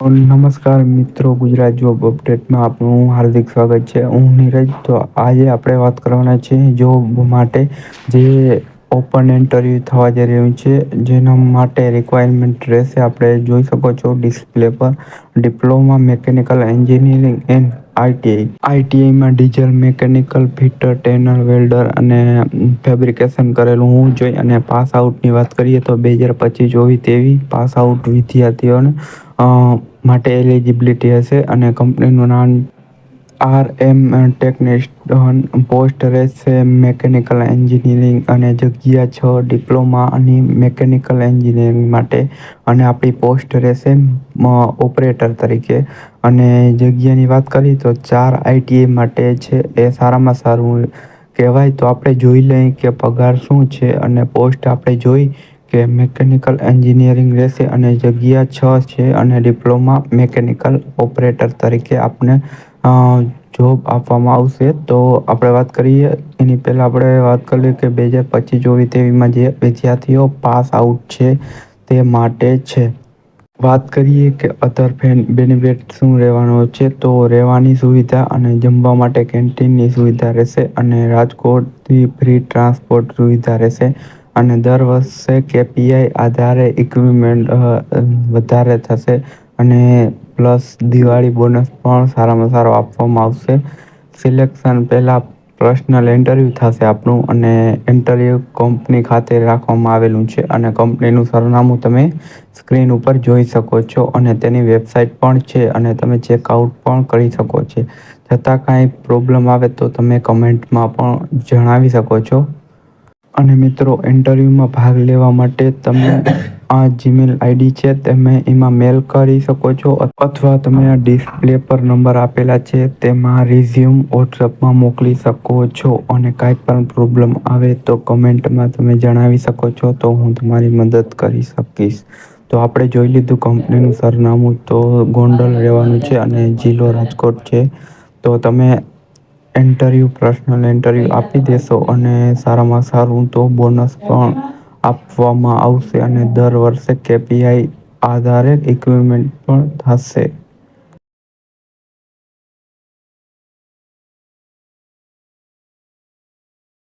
નમસ્કાર મિત્રો, ગુજરાત જોબ અપડેટમાં આપનું હાર્દિક સ્વાગત છે. હું નીરજ, તો આજે આપણે વાત કરવાના છે જોબ માટે જે ઓપન ઇન્ટરવ્યૂ થવા જઈ રહ્યું છે, જેના માટે રિક્વાયરમેન્ટ રહેશે. આપણે જોઈ શકો છો ડિસ્પ્લે પર diploma mechanical engineering and ITI આઈટીઆઈમાં diesel mechanical fitter turner welder અને ફેબ્રિકેશન કરેલું હું જોઈ અને પાસ આઉટની વાત કરીએ તો બે હજાર પચીસ જોવી તેવી પાસ આઉટ વિદ્યાર્થીઓને માટે એલિજિબિલિટી હશે અને કંપનીનું નામ આર એમ ટેકનિસ્ટન પોસ્ટ રહેશે. મેકેનિકલ એન્જિનિયરિંગ અને જગ્યા છ ડિપ્લોમાની મેકેનિકલ એન્જિનિયરિંગ માટે અને આપણી પોસ્ટ રહેશે ઓપરેટર તરીકે. અને જગ્યાની વાત કરીએ તો ચાર આઈટીઆઈ માટે છે એ સારામાં સારું કહેવાય. તો આપણે જોઈ લઈએ કે પગાર શું છે અને પોસ્ટ આપણે જોઈ કે મિકેનિકલ એન્જિનિયરિંગ રહેશે અને જગ્યા છ છે અને ડિપ્લોમા મિકેનિકલ ઓપરેટર તરીકે આપને જોબ આપવામાં આવશે. તો આપણે વાત કરીએ, એની પહેલાં આપણે વાત કરીએ કે બે હજાર પચીસ ચોવીસ તેવીમાં જે વિદ્યાર્થીઓ પાસ આઉટ છે તે માટે છે. વાત કરીએ કે અધર બેનિફિટ શું રહેવાનો છે, તો રહેવાની સુવિધા અને જમવા માટે કેન્ટીનની સુવિધા રહેશે અને રાજકોટથી ફ્રી ટ્રાન્સપોર્ટ સુવિધા રહેશે. અને દર વર્ષે કેપીઆઈ આધારે ઇક્વિપમેન્ટ વધારે થશે અને પ્લસ દિવાળી બોનસ પણ સારામાં સારો આપવામાં આવશે. સિલેક્શન પહેલાં પર્સનલ ઇન્ટરવ્યૂ થશે આપણું અને ઇન્ટરવ્યૂ કંપની ખાતે રાખવામાં આવેલું છે અને કંપનીનું સરનામું તમે સ્ક્રીન ઉપર જોઈ શકો છો અને તેની વેબસાઇટ પણ છે અને તમે ચેકઆઉટ પણ કરી શકો છો. છતાં કાંઈ પ્રોબ્લેમ આવે તો તમે કમેન્ટમાં પણ જણાવી શકો છો. અને મિત્રો ઇન્ટરવ્યૂમાં ભાગ લેવા માટે તમે આ જીમેલ આઈડી છે, તમે એમાં મેલ કરી શકો છો અથવા તમે આ ડિસ્પ્લે પર નંબર આપેલા છે, તેમાં રિઝ્યુમ વોટ્સઅપમાં મોકલી શકો છો અને કાંઈ પણ પ્રોબ્લેમ આવે તો કમેન્ટમાં તમે જણાવી શકો છો તો હું તમારી મદદ કરી શકીશ. તો આપણે જોઈ લીધું કંપનીનું સરનામું તો ગોંડલ રહેવાનું છે અને જિલ્લો રાજકોટ છે. તો તમે ઇન્ટરવ્યૂ પર્સનલ ઇન્ટરવ્યૂ આપી દેશો અને સારામાં સારું તો બોનસ પણ આપવામાં આવશે અને દર વર્ષે કેપીઆઈ આધારે ઇક્વિપમેન્ટ પણ થશે.